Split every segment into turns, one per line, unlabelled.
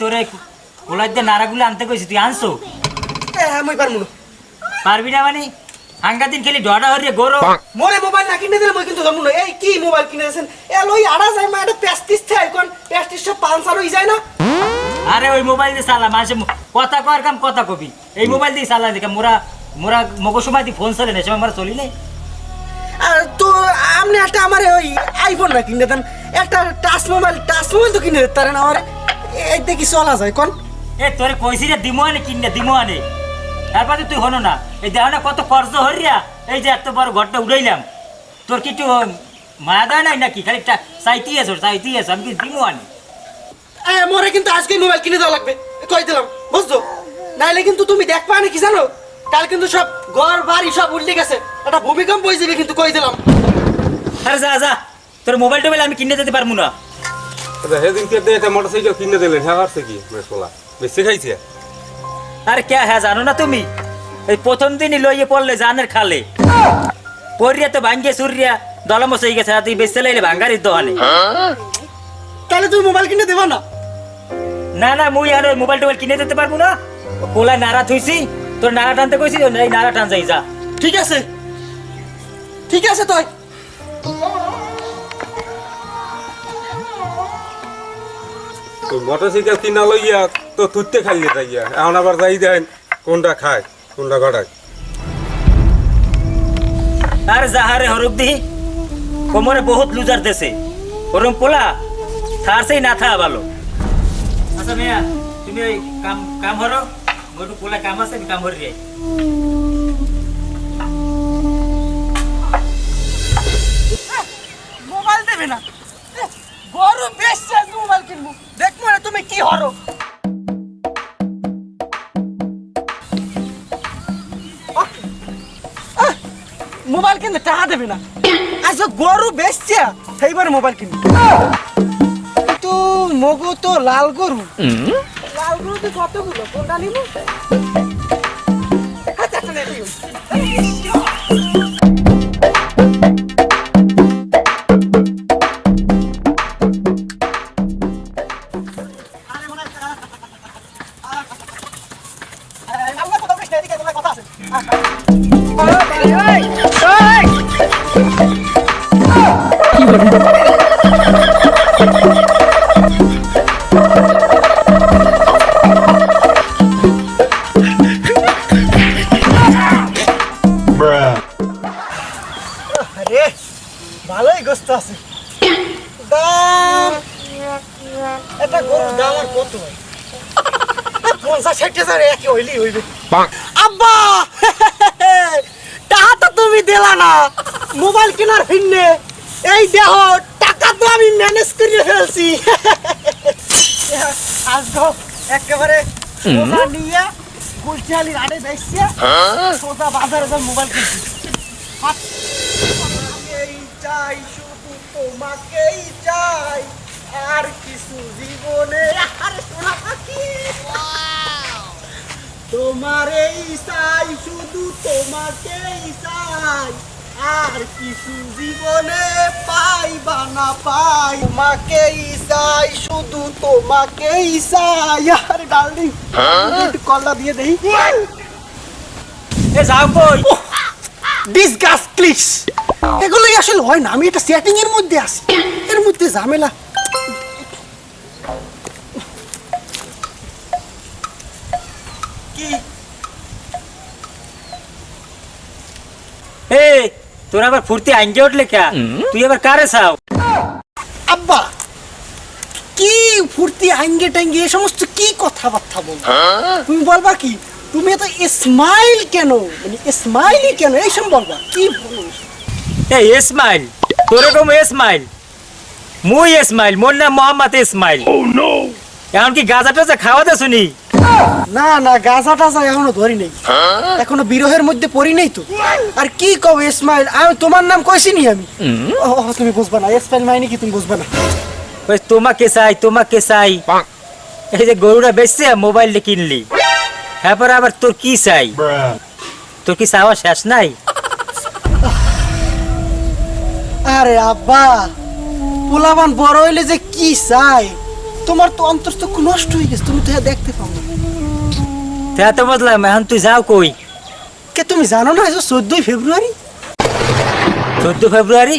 তোরে কোলাই দিয়ে নাড়াগুলো আনতে কইছি তুই আনছো?
এ আমি পারমু না।
পারবি না মানে? হাঙ্গা দিন খেলি ডরা হরিয়ে গরো।
মোরে মোবাইল না কিনে দিলে মই কিন্তু জন্ম না। এই কি মোবাইল কিনে দিয়েছেন? এ লই আড়া যায় মা এটা প্যাস্টিস থাই কোন প্যাস্টিস সব পাঁচশো হই যায় না।
আরে ওই মোবাইল দিয়ে চালা মানুষে কথা কর কাম কথা কবি। এই মোবাইল দিয়ে চালা দেখে মোরা মোরা মগো সময় ফোন চলে না সময় আমরা চলি নাই।
আর তো আপনি একটা আমার ওই আইফোন না কিনে দেন। একটা টাচ মোবাইল টাচ মোবাইল তো কিনে দিতে পারেন আমার। এই দেখি চলা যায় কোন।
এ তোরে কইছি রে দিমো আনে কিনে দিমো আনে তারপরে তুই হনো না। এই দেহ না কত খরচ হরিয়া এই যে এত বড় ঘরটা উড়াইলাম। তোর কিছু মায়া দেয় নাই নাকি? খালি চাইতেই আছো চাইতেই আছো। আমি কি দিমো আনি
এ মোরে কিন্তু আজকে মোবাইল কিনে দেওয়া লাগবে। কই দিলাম বুঝছ? নাইলে কিন্তু তুমি দেখ পানি কি জানো? কাল কিন্তু সব ঘর বাড়ি সব উল্টে গেছে। একটা ভূমিকম্প হয়ে যাবে কিন্তু কই দিলাম।
আরে যা যা। তোর মোবাইল টোবাইল আমি কিনে দিতে পারব না।
সেদিনকে দিয়ে একটা মোটরসাইকেল কিনে দিলেন? হ্যাঁ আসছে কি? মেসোলা বেশি খাইছে
আরে কে হ্যাঁ জানো না তুমি? এই প্রথম দিনই লইয়ে পড়লে জানের খালে। পড়িয়া তো ভাঙ্গে সুরিয়া দলমস হয়ে গেছে তুই বেচতে লাইলে ভাঙ্গারির দোকানে।
তাহলে তুমি মোবাইল কিনে দেবা না?
না না মুই আর ওই মোবাইল টোবাইল কিনে দিতে পারব না। কোলায় নাড়া থুইছি তোর নাড়া টানতে কইছি ওই এই নাড়া টান যাই যা।
ঠিক আছে। ঠিক আছে তুই।
তো মোটরসাইকেল কিনা লইয়া তো তুলতে খাইলে তাইয়া এখন আবার যাই দেন কোনটা খায় কোনটা ঘটায়
আর যাহারে হরুক দিহি কোমরে বহুত লুজার দেশে ওরম পোলা তার সেই না থা ভালো। আচ্ছা মেয়া তুমি ওই কাম কাম হরো মোটু পোলা কাম আছে কাম হরি যাই
মোবাইল দেবে না। এ, গরম বেশ মোবাইল কিনবো। দেখব না তুমি কি হরো। মোবাইল কিনতে টাকা দেবে না। আচ্ছা গরু বেচছে সেইবার মোবাইল কিনবো। কিন্তু মগু তো লাল গরু। লাল গরু তো কতগুলো? কোনটা নিব? ভালোই গোস্ত আছে। দাম। এটা গরুর দাম আর কত? পঞ্চাশ ষাট হাজার একই হইবে? আব্বা! দিলা না। মোবাইল কেনার ভিন্নে এই দেহ টাকা তো আমি ম্যানেজ করে ফেলছি। আজ তো একেবারে নিয়ে গুলচালির আড়ে বেসছে সোজা বাজারে যা মোবাইল কিনছি। তোমাকেই চাই শুধু তোমাকেই চাই আর কিছু জীবনে। আর সোনা পাখি। তোমারেই চাই শুধু তোমাকেই চাই। আর কিছু জীবনে পাইবা না পাই তোমাকেই চাই শুধু তোমাকেই চাই। আর ডার্লিং কল্লা দিয়ে দেই।
এ যাও কই?
ডিসগাস ক্লিস এগুলো আসলে হয় না আমি এটা সেটিং এর মধ্যে আছি। এর মধ্যে ঝামেলা কি
এ তোর আবার ফুর্তি আঙ্গে উঠলে কে? তুই আবার কারে চাও?
আব্বা কি ফুর্তি আঙ্গে টাঙ্গে এ সমস্ত কি কথাবার্তা বল? তুমি বলবা কি? তুমি এত স্মাইল কেন? মানে স্মাইলই কেন? এইসব বলবা কি বলো?
এ ইসমাইল তোর কম ইসমাইল মুই ইসমাইল মোর নাম মোহাম্মদ ইসমাইল এখন কি গাজা টাজা খাওয়াতে শুনি।
না না গাছা টাজা এখনও ধরি নেই। এখনও বিরহের মধ্যে পড়ি নেই তো। আর কি কও ইসমাইল? আমি তোমার নাম কইছি আমি। ও তুমি বুঝবা না ইসমাইল মাইনি কি তুমি বুঝবা না।
ওই তোমাকে চাই তোমাকে চাই। এই যে গরুটা বেচছে মোবাইলটা কিনলি। তারপরে আবার তোর কি চাই? তোর কি চাওয়া শেষ নাই?
আরে আব্বা পোলাবান বড় হইলে যে কি চাই? তোমার তো অন্তর্চক্ষু নষ্ট হয়ে গেছে তুমি তো হ্যাঁ দেখতে পাও না।
তা তো বুঝলাম এখন তুই যাও কই?
কে তুমি জানো না আজ চোদ্দই ফেব্রুয়ারি?
চোদ্দ ফেব্রুয়ারি?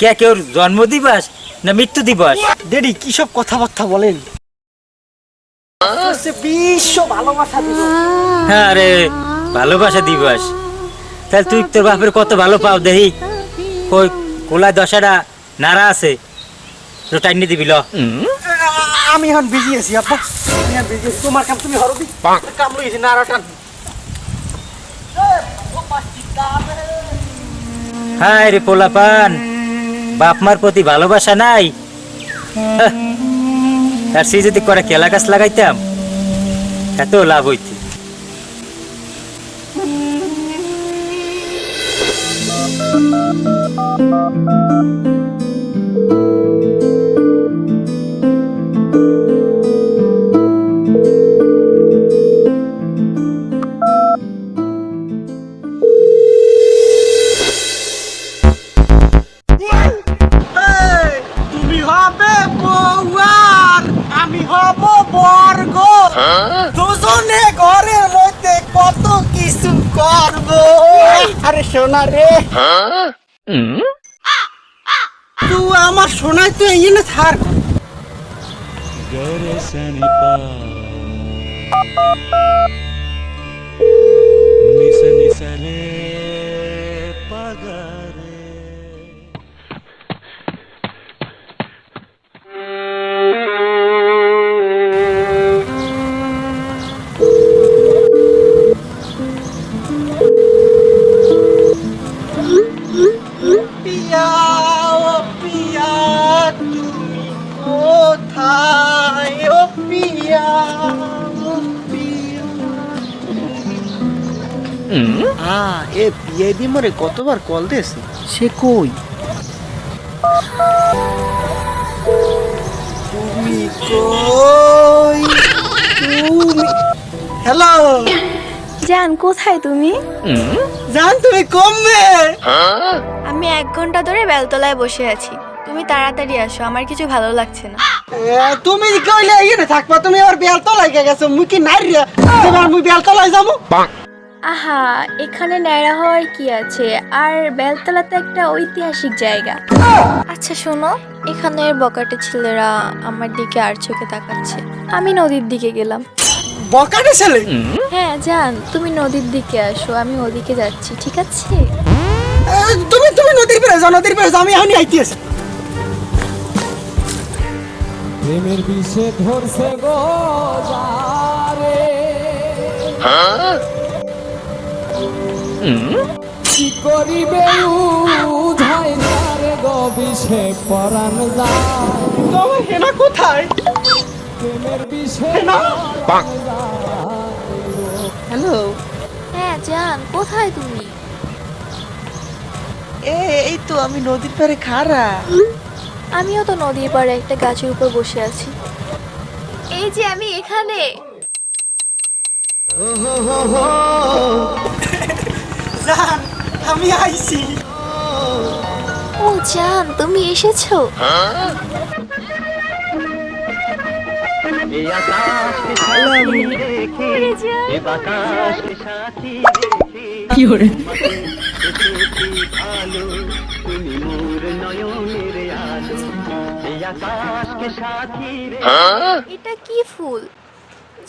কে কেউ জন্ম দিবস না মৃত্যু দিবস?
ডেডি কি সব কথাবার্তা বলেন? হচ্ছে বিশ্ব ভালোবাসা দিবস।
হ্যাঁ রে ভালোবাসা দিবস। তাহলে তুই তোর বাপের কত ভালো পাও দেহি ওই কোলা দশাটা নাড়া আছে। তো টাইনি দিবি ল।
আমি এখন বিজি আছি আপা আমি এখন বিজি আছি। তোমার কাম তুমি হরবি কাম লইছি নারাটান
হায় রে পোলাপান বাপ মার প্রতি ভালোবাসা নাই। আর সে যদি করে কেলা গাছ লাগাইতাম এত লাভ হইতে।
এই, দুজনে ঘরের মধ্যে কত কিছু করব? আরে সোনা রে। তু আমার সোনায় তো এই না থার পিয়া এ দি মরে কতবার কল দিয়েছে? সে কই? তুমি কই? তুমি হ্যালো
জান কোথায় তুমি?
জান তুমি কমবে
আমি এক ঘণ্টা ধরে বেলতলায় বসে আছি। তুমি তাড়াতাড়ি আসো আমার কিছু ভালো লাগছে না।
এ, তুমি কইলে ইয়ে থাকবা তুমি আবার বেলতলায় গেছো মুই কি নারী? এবার মুই বেলতলায় যাব?
আহা এখানে ন্যাড়া হওয়ার কি আছে? আর বেলতলা তো একটা ঐতিহাসিক জায়গা। আচ্ছা শোনো এখানের বকাটে ছেলেরা আমার দিকে আর চোখে তাকাচ্ছে। আমি নদীর দিকে গেলাম।
বকাটে ছেলে?
হ্যাঁ জান তুমি নদীর দিকে আসো আমি ওদিকে যাচ্ছি ঠিক আছে?
তুমি তুমি নদীর পেরে যাও নদীর পেরে যাও আমি এখনই আইতে আছি
প্রেমের বিষে ধরছে গো যারে। কি করিবে উধাই যারে গো পরাণ যায়।
তোমার হেনা কোথায়?
প্রেমের বিষে
হেনা? হ্যালো।
হ্যাঁ জান কোথায় তুমি?
এ এই তো আমি নদীর পারে খাড়া।
আমিও তো নদীর পাড়ে একটা গাছের উপর বসে আছি। এই যে আমি এখানে।
জান আমি আইছি।
ও জান তুমি এসেছ? ওরে জান। এটা কি ফুল?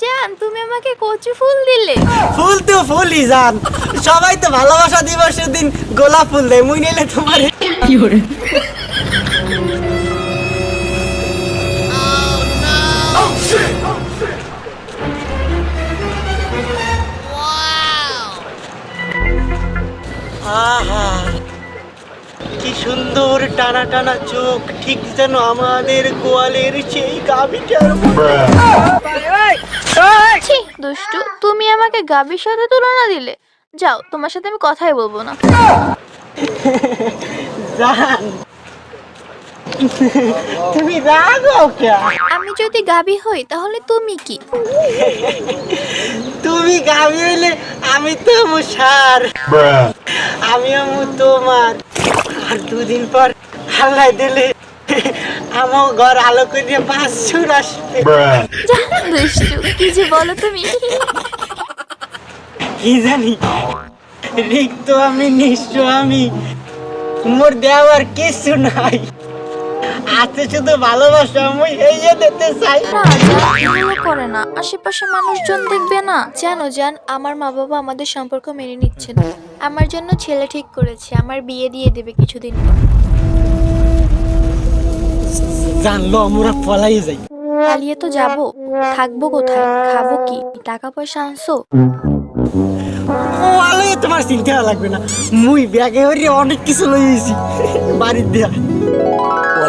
জান তুমি আমাকে কচু ফুল দিলে।
ফুল তো ফুলই জান। সবাই তো ভালোবাসা দিবসের দিন গোলাপ ফুল দেয় মুই নিলে তোমার আহা কি সুন্দর টানা টানা চোখ ঠিক যেন আমাদের গোয়ালের সেই গাভিটার
দুষ্টু তুমি আমাকে গাবির সাথে তুলনা দিলে। যাও তোমার সাথে আমি কথাই বলব না।
জান। তুমি রাগো
আমি যদি গাবি হই তাহলে তুমি কি?
তুমি গাভি হইলে আমি তো মুসার আমি আমু তোমার। আর দুদিন পর হাল্লাই দিলে আমার ঘর আলো করে বাসুর আসবে।
দুষ্টু কি যে বলো তুমি?
কি জানি? রিক্ত আমি নিঃস্ব আমি। মোর দেওয়ার কিছু নাই। আছে শুধু ভালোবাসা আমি এই যে দিতে চাই।
না এগুলো করে না। আশেপাশে মানুষজন দেখবে না। জানো জান আমার মা বাবা আমাদের সম্পর্ক মেনে নিচ্ছে না। আমার জন্য ছেলে ঠিক করেছে আমার বিয়ে দিয়ে দেবে কিছুদিন। পর
জানলো আমরা পলাই যাই।
পালিয়ে তো যাব। থাকব কোথায়? খাব কি? টাকা পয়সা আনছো?
তোমার চিন্তা লাগবে না। মুই ব্যাগে হরি অনেক কিছু লইছি বাড়ির দিয়া।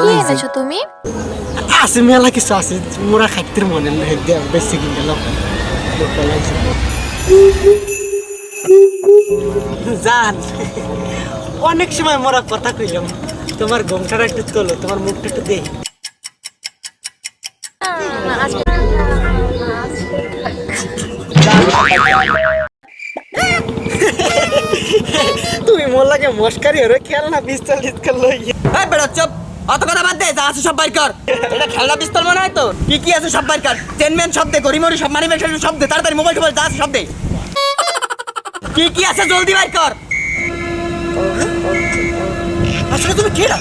কি এনেছো তুমি?
আছে মেলা কিছু আছে। মোরা খাইতে মনে নাই। দেয়া বেশি কিনে লোক জান। অনেক সময় মোরা কথা কইলাম। তোমার গমটাটা একটু তোলো তোমার মুখটা একটু দেই। তুমি মোর লাগে মস্কারি হরে খেল না পিস্তল টিস্তল
এই বেড়া চুপ। অত কথা বাদ দে যা আছে সব বাইর কর। এটা খেলনা পিস্তল মনে হয় তো? কি কি আছে সব বাইর কর। চেনম্যান সব দে গড়িমড়ি সব মানি সব দে তাড়াতাড়ি মোবাইল টোবাইল যা আছে সব দে। কি কি আছে জলদি বাইর কর। আসলে তুমি কিরা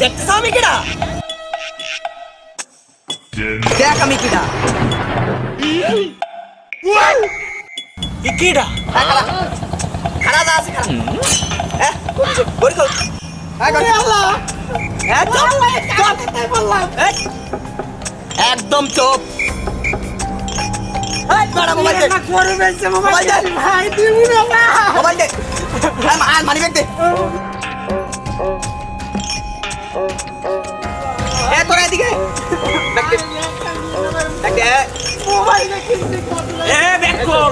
দেখতেছ আমি কিরা দেখ আমি কিরা
কি কিডা
খারা যা আছে খারা হ্যাঁ করছ বড়ি কর হ্যাঁ কর হ্যাঁ চুপ চুপ এই, একদম চুপ এই, বেড়া, মোবাইল দে মোবাইল দে
ভাই দিবি না
মোবাইল দে আর মানি ব্যাগ দে এ তোরা এদিকে ব্যাগ দে ব্যাগ দে
এ ব্যাক কর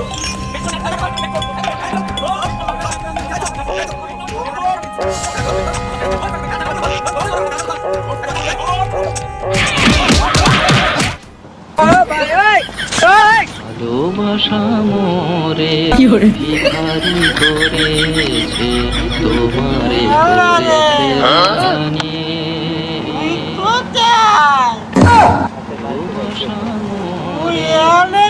ভালোবাসা মোরে ভিখারি করেছে তোমারে করেছে ভালোবাসা মোরে